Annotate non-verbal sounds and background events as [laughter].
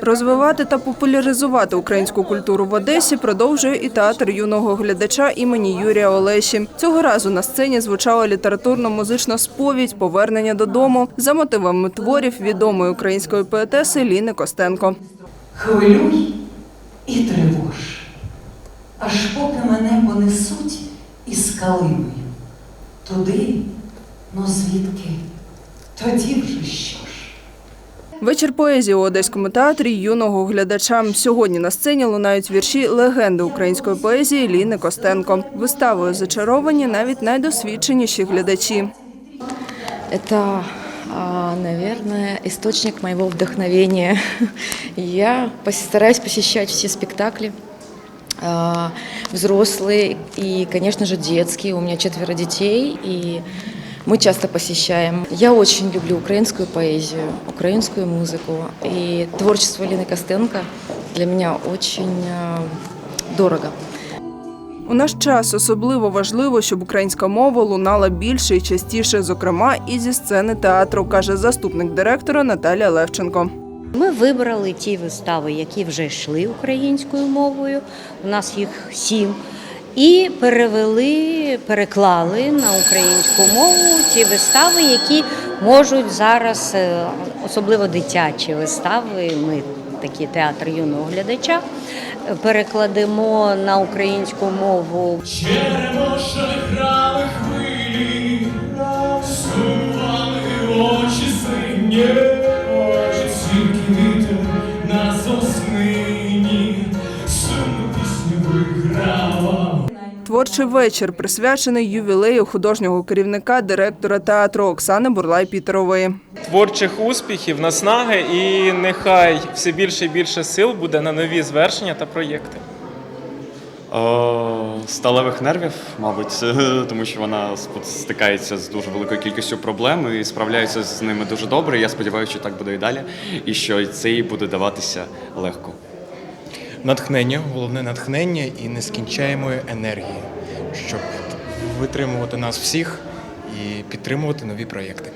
Розвивати та популяризувати українську культуру в Одесі продовжує і театр юного глядача імені Юрія Олеші. Цього разу на сцені звучала літературно-музична сповідь Повернення додому за мотивами творів відомої української поетеси Ліни Костенко. Хвилюй і тривож, аж поки мене понесуть із калиною. Туди, ну звідки, тоді вже що? Вечір поезії у одеському театрі юного глядача. Сьогодні на сцені лунають вірші легенди української поезії Ліни Костенко. Виставою зачаровані навіть найдосвідченіші глядачі. А, наверное, источник моего вдохновения. Я постараюсь посещать все спектакли, взрослые и, конечно же, детские. У меня четверо детей, и мы часто посещаем. Я очень люблю украинскую поэзию, украинскую музыку. И творчество Лины Костенко для меня очень а, дорого. У наш час особливо важливо, щоб українська мова лунала більше і частіше, зокрема і зі сцени театру, каже заступник директора Наталія Левченко. Ми вибрали ті вистави, які вже йшли українською мовою. У нас їх сім. І перевели, переклали на українську мову ті вистави, які можуть зараз, е, особливо дитячі вистави. Ми такий театр юного глядача. е, Перекладемо на українську мову хвилі, очі сині, очі тільки вітер на соснині, Творчий вечір присвячений ювілею художнього керівника директора театру Оксани Бурлай Пітерової. творчих успіхів, наснаги, і нехай все більше і більше сил буде на нові звершення та проєкти. О, сталевих нервів, мабуть, [laughs] тому що вона стикається з дуже великою кількістю проблем і справляється з ними дуже добре. Я сподіваюся, що так буде і далі, і що це їй буде даватися легко. Натхнення, головне натхнення і нескінчаємої енергії, щоб витримувати нас всіх і підтримувати нові проєкти.